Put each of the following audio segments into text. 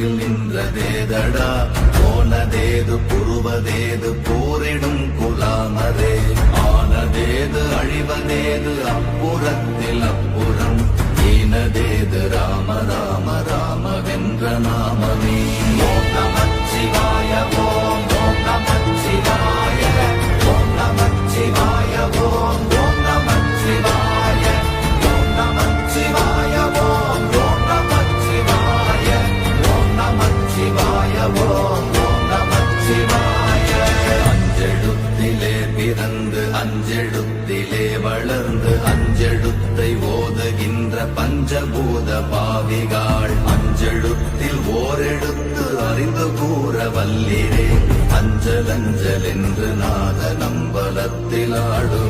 நடுவில் நின்றதேதடா? போனதேது புருவதேது போரிடும் குலாமரே. ஆனதேது அழிவதேது அப்புறத்தில் அப்புறம். ஈனதேது ராம ராம ராம வென்ற நாமமே. ஓம் நமச்சிவாய ஓம் அஞ்செழுத்தில் ஓரெழுத்து அறிந்து கூற வல்லிரே அஞ்சலஞ்சல் என்று நாத நம்பலத்தில் ஆடும்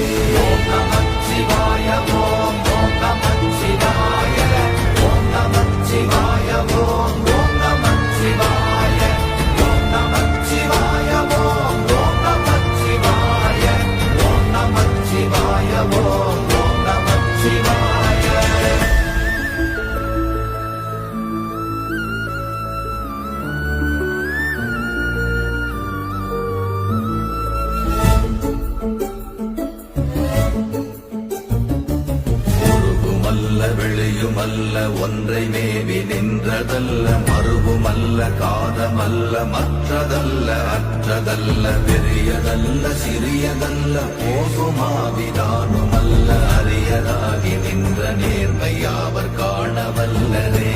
உருகுமல்ல ஒன்றை மேவி நின்றதல்ல மறுவுமல்ல காதமல்ல மற்றதல்ல அற்றதல்ல பெரியதல்ல சிறியதல்ல போகுமாவிதானுமல்ல அரியதாகி நின்ற நேர்மையாவர் காணவல்லரே.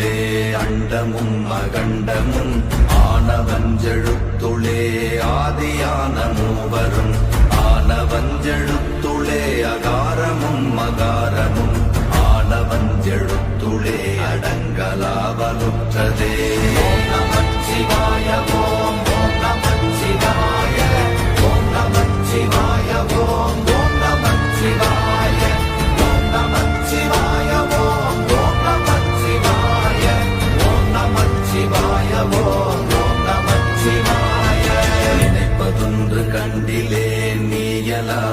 ஆனவஞ்செழுத்துளே அண்டமும் அகண்டமும் ஆனவஞ்செழுத்துளே ஆதியான மூவரும் ஆனவஞ்செழுத்துளே அகாரமும் மகாரமும் ஆனவஞ்செழுத்துளே அடங்கலாவலுற்றதே. சிவாய ஓம் ஓம் நமச்சிவாய ஓம் நமச்சிவாய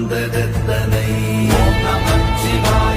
வந்ததத்தனை. நமச்சிவா